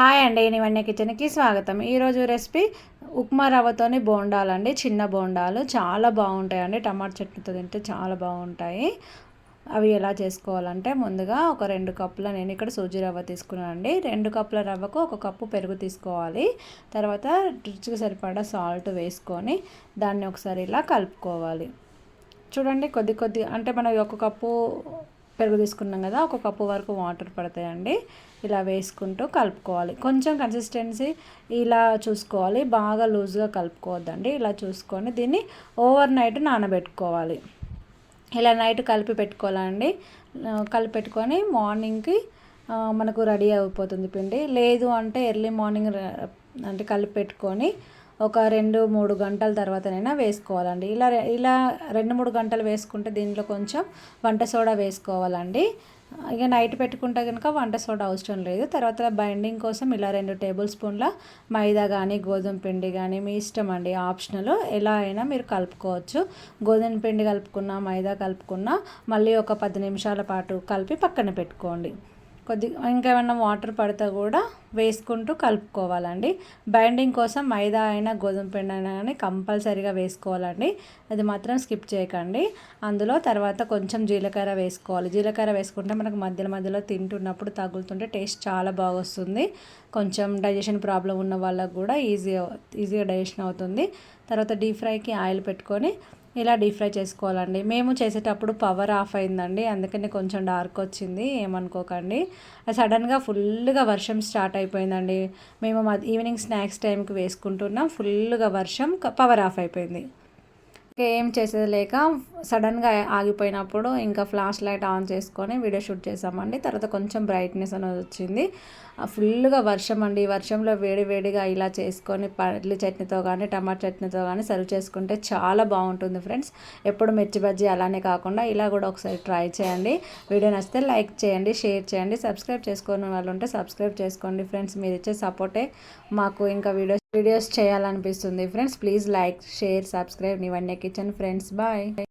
Hi అండి నివన్య కిచెన్కి స్వాగతం. ఈరోజు రెసిపీ ఉప్మా రవ్వతోని బోండాలండి చిన్న బోండాలు. చాలా బాగుంటాయండి. టమాటా చట్నీతో తింటే చాలా బాగుంటాయి. అవి ఎలా చేసుకోవాలంటే ముందుగా ఒక రెండు కప్పుల నేను ఇక్కడ సూజీ రవ్వ తీసుకున్నానండి. రెండు కప్పుల రవ్వకు ఒక కప్పు పెరుగు తీసుకోవాలి. తర్వాత రుచికి సరిపడా సాల్ట్ వేసుకొని దాన్ని ఒకసారి ఇలా కలుపుకోవాలి. చూడండి కొద్ది కొద్ది అంటే మనం ఒక కప్పు పెరుగు తీసుకున్నాం కదా ఒక కప్పు వరకు వాటర్ పడతాయండి. ఇలా వేసుకుంటూ కలుపుకోవాలి. కొంచెం కన్సిస్టెన్సీ ఇలా చూసుకోవాలి. బాగా లూజ్గా కలుపుకోవద్దండి. ఇలా చూసుకొని దీన్ని ఓవర్ నైట్ నానబెట్టుకోవాలి. ఇలా నైట్ కలిపి పెట్టుకోవాలండి. కలిపి పెట్టుకొని మార్నింగ్కి మనకు రెడీ అయిపోతుంది పిండి. లేదు అంటే ఎర్లీ మార్నింగ్ అంటే కలిపి పెట్టుకొని ఒక రెండు మూడు గంటల తర్వాతనైనా వేసుకోవాలండి. ఇలా ఇలా రెండు మూడు గంటలు వేసుకుంటే దీంట్లో కొంచెం వంట సోడా వేసుకోవాలండి. ఇక నైట్ పెట్టుకుంటే కనుక వంట సోడా అవసరం లేదు. తర్వాత బైండింగ్ కోసం ఇలా రెండు టేబుల్ స్పూన్ల మైదా కానీ గోధుమ పిండి కానీ మీ ఇష్టం అండి. ఆప్షనల్ ఎలా అయినా మీరు కలుపుకోవచ్చు. గోధుమ పిండి కలుపుకున్న మైదా కలుపుకున్న మళ్ళీ ఒక పది నిమిషాల పాటు కలిపి పక్కన పెట్టుకోండి. కొద్దిగా ఇంకేమైనా వాటర్ పడితే కూడా వేసుకుంటూ కలుపుకోవాలండి. బైండింగ్ కోసం మైదా అయినా గోధుమ పిండి అయినా కానీ కంపల్సరీగా వేసుకోవాలండి. అది మాత్రం స్కిప్ చేయకండి. అందులో తర్వాత కొంచెం జీలకర్ర వేసుకోవాలి. జీలకర్ర వేసుకుంటే మనకు మధ్యలో మధ్యలో తింటున్నప్పుడు తగులుతుంటే టేస్ట్ చాలా బాగా వస్తుంది. కొంచెం డైజెషన్ ప్రాబ్లం ఉన్న వాళ్ళకు కూడా ఈజీ ఈజీగా డైజెషన్ అవుతుంది. తర్వాత డీప్ ఫ్రైకి ఆయిల్ పెట్టుకొని ఇలా డీప్ ఫ్రై చేసుకోవాలండి. మేము చేసేటప్పుడు పవర్ ఆఫ్ అయిందండి. అందుకని కొంచెం డార్క్ వచ్చింది. ఏమనుకోకండి. సడన్గా ఫుల్గా వర్షం స్టార్ట్ అయిపోయిందండి. మేము ఈవినింగ్ స్నాక్స్ టైంకి వేసుకుంటున్నాం. ఫుల్గా వర్షం పవర్ ఆఫ్ అయిపోయింది. ఏం చేసేది లేక సడన్గా ఆగిపోయినప్పుడు ఇంకా ఫ్లాష్ లైట్ ఆన్ చేసుకొని వీడియో షూట్ చేసామండి. తర్వాత కొంచెం బ్రైట్నెస్ అనేది వచ్చింది. ఫుల్గా వర్షం అండి. వర్షంలో వేడి వేడిగా ఇలా చేసుకొని పల్లి చట్నీతో కానీ టమాటా చట్నీతో కానీ సర్వ్ చేసుకుంటే చాలా బాగుంటుంది ఫ్రెండ్స్. ఎప్పుడు మిర్చి బజ్జీ అలానే కాకుండా ఇలా కూడా ఒకసారి ట్రై చేయండి. వీడియో నచ్చితే లైక్ చేయండి షేర్ చేయండి సబ్స్క్రైబ్ చేసుకునే వాళ్ళు ఉంటే సబ్స్క్రైబ్ చేసుకోండి ఫ్రెండ్స్. మీరు ఇచ్చే సపోర్టే మాకు ఇంకా వీడియో వీడియోస్ చేయాలనిపిస్తుంది. Friends please like share subscribe. ఇవన్నీ కిచెన్ ఫ్రెండ్స్. బాయ్.